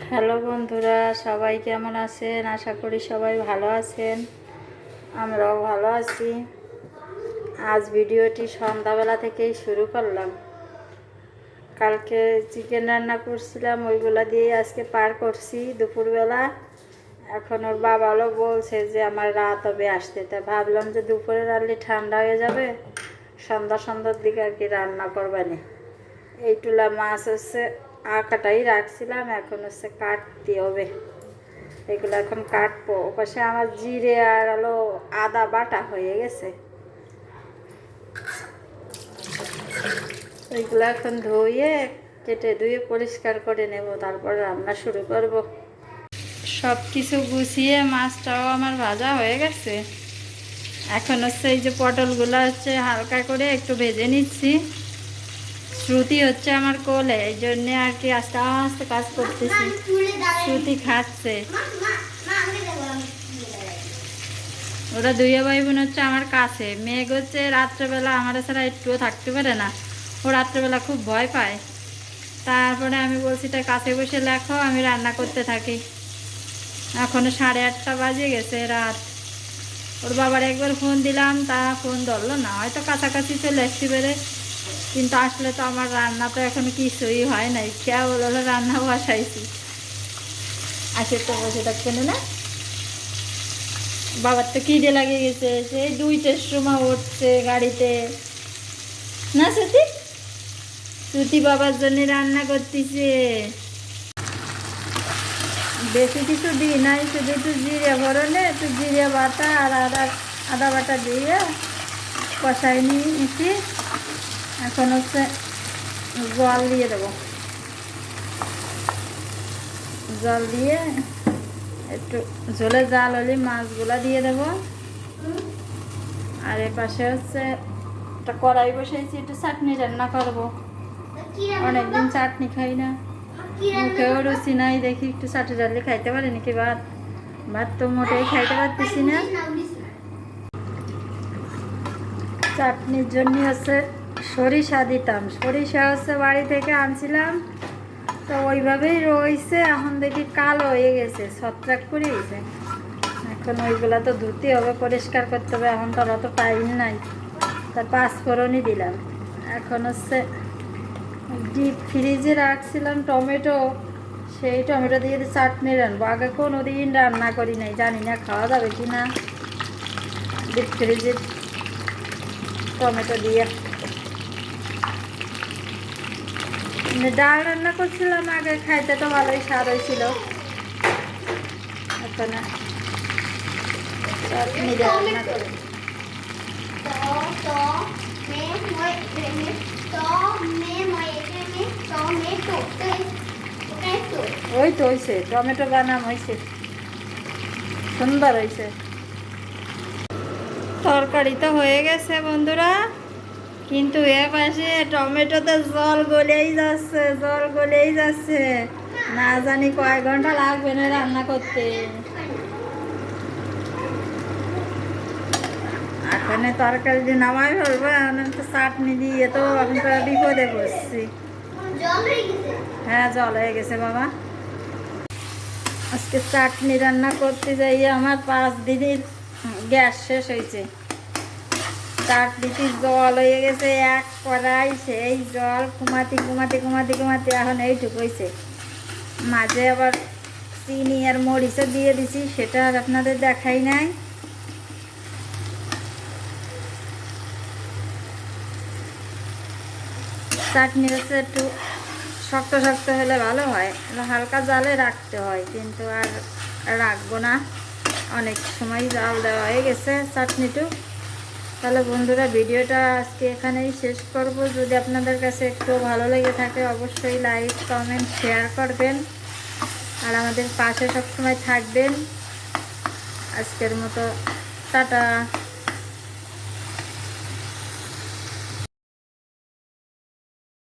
Hello বন্ধুরা, সবাই কেমন আছেন? আশা করি সবাই ভালো আছেন। আমরাও ভালো আছি। আজ ভিডিওটি সন্ধ্যাবেলা থেকেই শুরু করলাম। কালকে চিকেন রান্না করছিলাম, ওইগুলা দিয়ে আজকে পার করছি দুপুরবেলা। এখন ওর বাবাও বলছে যে, আমার রাত হবে আসতে। তা ভাবলাম যে, দুপুরে রান্না ঠান্ডা হয়ে যাবে। সন্ধ্যা সন্ধ্যার দিকে আর কি রান্না করবানি। এই টুলা মাছ হচ্ছে আঁকাটাই রাখছিলাম, এখন হচ্ছে কাটতে হবে। এগুলো এখন কাটবো। ওপাশে আমার জিরে আর হলো আদা বাটা হয়ে গেছে। ওইগুলো এখন ধুয়ে, কেটে ধুয়ে পরিষ্কার করে নেব, তারপর রান্না শুরু করব। সব কিছু গুছিয়ে মাছটাও আমার ভাজা হয়ে গেছে। এখন হচ্ছে এই যে পটলগুলো হচ্ছে হালকা করে একটু ভেজে নিচ্ছি। শ্রুতি হচ্ছে আমার কোলে, এই জন্যে আর কি আস্তে আস্তে কাজ করতেছি। শ্রুতি খাচ্ছে। ওরা দুই ভাই বোন হচ্ছে আমার কাছে। মেঘ হচ্ছে রাত্রেবেলা আমার ছাড়া একটুও থাকতে পারে না। ও রাত্রেবেলা খুব ভয় পায়। তারপরে আমি বলছি তাই কাছে বসে লেখো, আমি রান্না করতে থাকি। এখনও সাড়ে আটটা বাজে গেছে রাত। ওর বাবার একবার ফোন দিলাম, তা ফোন ধরলো না। হয়তো কাছাকাছি চলে এসছি বেড়ে কিন্তু আসলে তো আমার রান্না তো এখনও কিছুই হয় নাই। কেবল হলো রান্না বসাইছি। আসে তো বসে থাকছেন না? বাবার তো কিডে লাগে গেছে। সেই দুইটার সময় উঠছে গাড়িতে। না সত্যি শ্রুতি বাবার জন্য রান্না করতেছে। বেশি কিছু দিই নাই, শুধু একটু জিরে ভরনে একটু জিরে বাটা আর আদা আদা বাটা দিয়ে কষাই নিয়েছি। এখন হচ্ছে জল দিয়ে দেবো। জল দিয়ে একটু ঝোলে জাল হলে মাছগুলা দিয়ে দেব। আর এ পাশে হচ্ছে একটা কড়াই বসেছি একটু চাটনি রান্না করব। অনেকদিন চাটনি খাই না। মুখেও রুচি নাই, দেখি একটু চাটনি ডালি খাইতে পারি নাকি? ভাত ভাত তো মোটেই খাইতে পারতেছি না। চাটনির জন্য হচ্ছে সরিষা দিতাম। সরিষা হচ্ছে বাড়ি থেকে আনছিলাম। তো ওইভাবেই রয়েছে, এখন দেখি কালো হয়ে গেছে, ছত্রাক করে গেছে এখন ওইগুলা তো ধুতে হবে, পরিষ্কার করতে হবে, এখন তো অত টাইম নাই। তার পাঁচফোড়নই দিলাম। এখন হচ্ছে ডিপ ফ্রিজে রাখছিলাম টমেটো। সেই টমেটো দিয়ে চাটনি রানবো আগে কোনো দিন রান্না করি নাই, জানি না খাওয়া যাবে কি না ডিপ ফ্রিজে টমেটো দিয়ে ডাল রান্না করছিলাম আগে খাইতে তো ভালোই স্বাদ হয়েছিল। এখন ওই তো হয়েছে টমেটো বানাম হয়েছে সুন্দর হয়েছে তরকারি তো হয়ে গেছে বন্ধুরা। কিন্তু এ পাশে টমেটোতে জল গলেই যাচ্ছে, জল গলেই যাচ্ছে। না জানি কয় ঘণ্টা লাগবে না রান্না করতে। এখানে তরকারি দিয়ে নামাই ফেলব, এখন তো চাটনি দিয়ে তো আমি তো বিপদে বসছি হ্যাঁ জল হয়ে গেছে বাবা। আজকে চাটনি রান্না করতে যাই, আমার পাঁচ দিনের গ্যাস শেষ হয়েছে। চাটনিতে জল হয়ে গেছে, এক কড়াই, সেই জল কুমাতে কুমাতে কুমাতে কুমাতে এখন এইটুকু হয়েছে মাঝে আবার চিনি আর মরিচও দিয়ে দিছি, সেটা আর আপনাদের দেখাই নাই। চাটনি হচ্ছে একটু শক্ত শক্ত হলে ভালো হয়, হালকা জালে রাখতে হয়, কিন্তু আর রাখব না। অনেক সময় জাল দেওয়া হয়ে গেছে চাটনিটু তাহলে বন্ধুরা ভিডিওটা আজকে এখানেই শেষ করব। যদি আপনাদের কাছে একটু ভালো লেগে থাকে, অবশ্যই লাইক, কমেন্ট, শেয়ার করবেন। আর আমাদের পাশে সবসময় থাকবেন। আজকের মতো, টাটা।